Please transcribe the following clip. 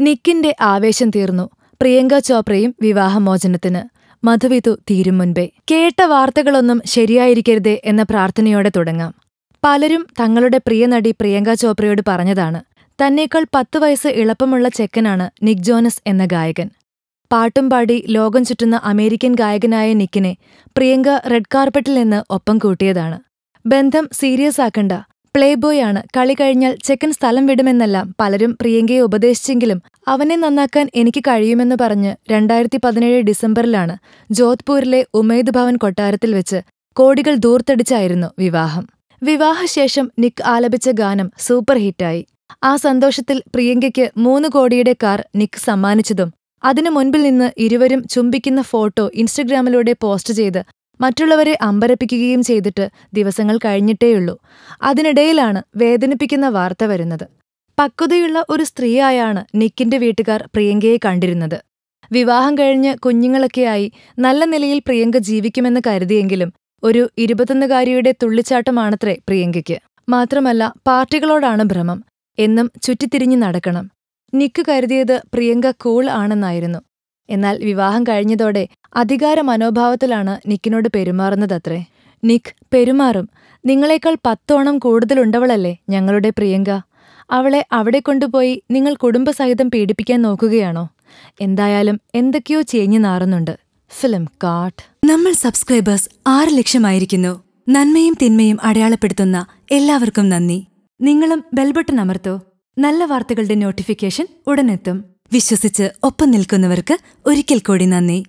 നിക്കിന്റെ ആവേശം തീർന്നു പ്രിയങ്ക ചോപ്രയും വിവാഹമോചനത്തിന്. മധുവിധു തീരും മുൻപേ. കേട്ട വാർത്തകളൊന്നും ശരിയായിരിക്കരുതേ എന്ന പ്രാർത്ഥനയോടെ തുടങ്ങാം. പലരും തങ്ങളുടെ പ്രിയനടി പ്രിയങ്ക ചോപ്രയോട് പറഞ്ഞതാണ് തന്നേക്കാൾ പത്തു വയസ്സ് ഇളപ്പമുള്ള ചെക്കനാണ് നിക് ജോനസ് എന്ന ഗായകൻ. പാട്ടും പാടി ലോകം ചുറ്റുന്ന അമേരിക്കൻ ഗായകനായ നിക്കിനെ പ്രിയങ്ക റെഡ് കാർപ്പറ്റിൽ നിന്ന് ഒപ്പം കൂട്ടിയതാണ്. ബന്ധം സീരിയസ് ആക്കണ്ട പ്ലേബോയാണ് കളി കഴിഞ്ഞാൽ ചെക്കൻ സ്ഥലം വിടുമെന്നെല്ലാം പലരും പ്രിയങ്കയെ ഉപദേശിച്ചെങ്കിലും അവനെ നന്നാക്കാൻ എനിക്ക് കഴിയുമെന്ന് പറഞ്ഞ് രണ്ടായിരത്തി പതിനേഴ് ഡിസംബറിലാണ് ജോധ്പൂരിലെ ഉമേദ് ഭവൻ കൊട്ടാരത്തിൽ വെച്ച് കോടികൾ ദൂർത്തടിച്ചായിരുന്നു വിവാഹം. വിവാഹശേഷം നിക്ക് ആലപിച്ച ഗാനം സൂപ്പർ ഹിറ്റായി. ആ സന്തോഷത്തിൽ പ്രിയങ്കയ്ക്ക് മൂന്ന് കോടിയുടെ കാർ നിക്ക് സമ്മാനിച്ചതും അതിനു മുൻപിൽ നിന്ന് ഇരുവരും ചുംബിക്കുന്ന ഫോട്ടോ ഇൻസ്റ്റഗ്രാമിലൂടെ പോസ്റ്റ് ചെയ്ത് മറ്റുള്ളവരെ അമ്പരപ്പിക്കുകയും ചെയ്തിട്ട് ദിവസങ്ങൾ കഴിഞ്ഞിട്ടേയുള്ളൂ. അതിനിടയിലാണ് വേദനിപ്പിക്കുന്ന വാർത്ത വരുന്നത്. പക്വതയുള്ള ഒരു സ്ത്രീയായാണ് നിക്കിന്റെ വീട്ടുകാർ പ്രിയങ്കയെ കണ്ടിരുന്നത്. വിവാഹം കഴിഞ്ഞ് കുഞ്ഞുങ്ങളൊക്കെയായി നല്ല നിലയിൽ പ്രിയങ്ക ജീവിക്കുമെന്ന് കരുതിയെങ്കിലും ഒരു ഇരുപത്തൊന്നുകാരിയുടെ തുള്ളിച്ചാട്ടമാണത്രേ പ്രിയങ്കയ്ക്ക്. മാത്രമല്ല പാർട്ടികളോടാണ് ഭ്രമം. എന്നും ചുറ്റിത്തിരിഞ്ഞു നടക്കണം. നിക്ക് കരുതിയത് പ്രിയങ്ക കൂൾ ആണെന്നായിരുന്നു. എന്നാൽ വിവാഹം കഴിഞ്ഞതോടെ അധികാര മനോഭാവത്തിലാണ് നിക്കിനോട് പെരുമാറുന്നതത്രേ. നിക്ക് പെരുമാറും. നിങ്ങളെക്കാൾ പത്തോണം കൂടുതലുണ്ടവളല്ലേ ഞങ്ങളുടെ പ്രിയങ്ക? അവളെ അവിടെ കൊണ്ടുപോയി നിങ്ങൾ കുടുംബസഹിതം പീഡിപ്പിക്കാൻ നോക്കുകയാണോ? എന്തായാലും എന്തൊക്കെയോ ചേഞ്ഞു നാറുന്നുണ്ട്. ഫിലിം കാട്ട് നമ്മൾ സബ്സ്ക്രൈബേഴ്സ് ആറ് ലക്ഷമായിരിക്കുന്നു. നന്മയും തിന്മയും അടയാളപ്പെടുത്തുന്ന എല്ലാവർക്കും നന്ദി. നിങ്ങളും ബെൽബട്ടൺ അമർത്തോ. നല്ല വാർത്തകളുടെ നോട്ടിഫിക്കേഷൻ ഉടനെത്തും. വിശ്വസിച്ച് ഒപ്പം നിൽക്കുന്നവർക്ക് ഒരിക്കൽ കൂടി നന്ദി.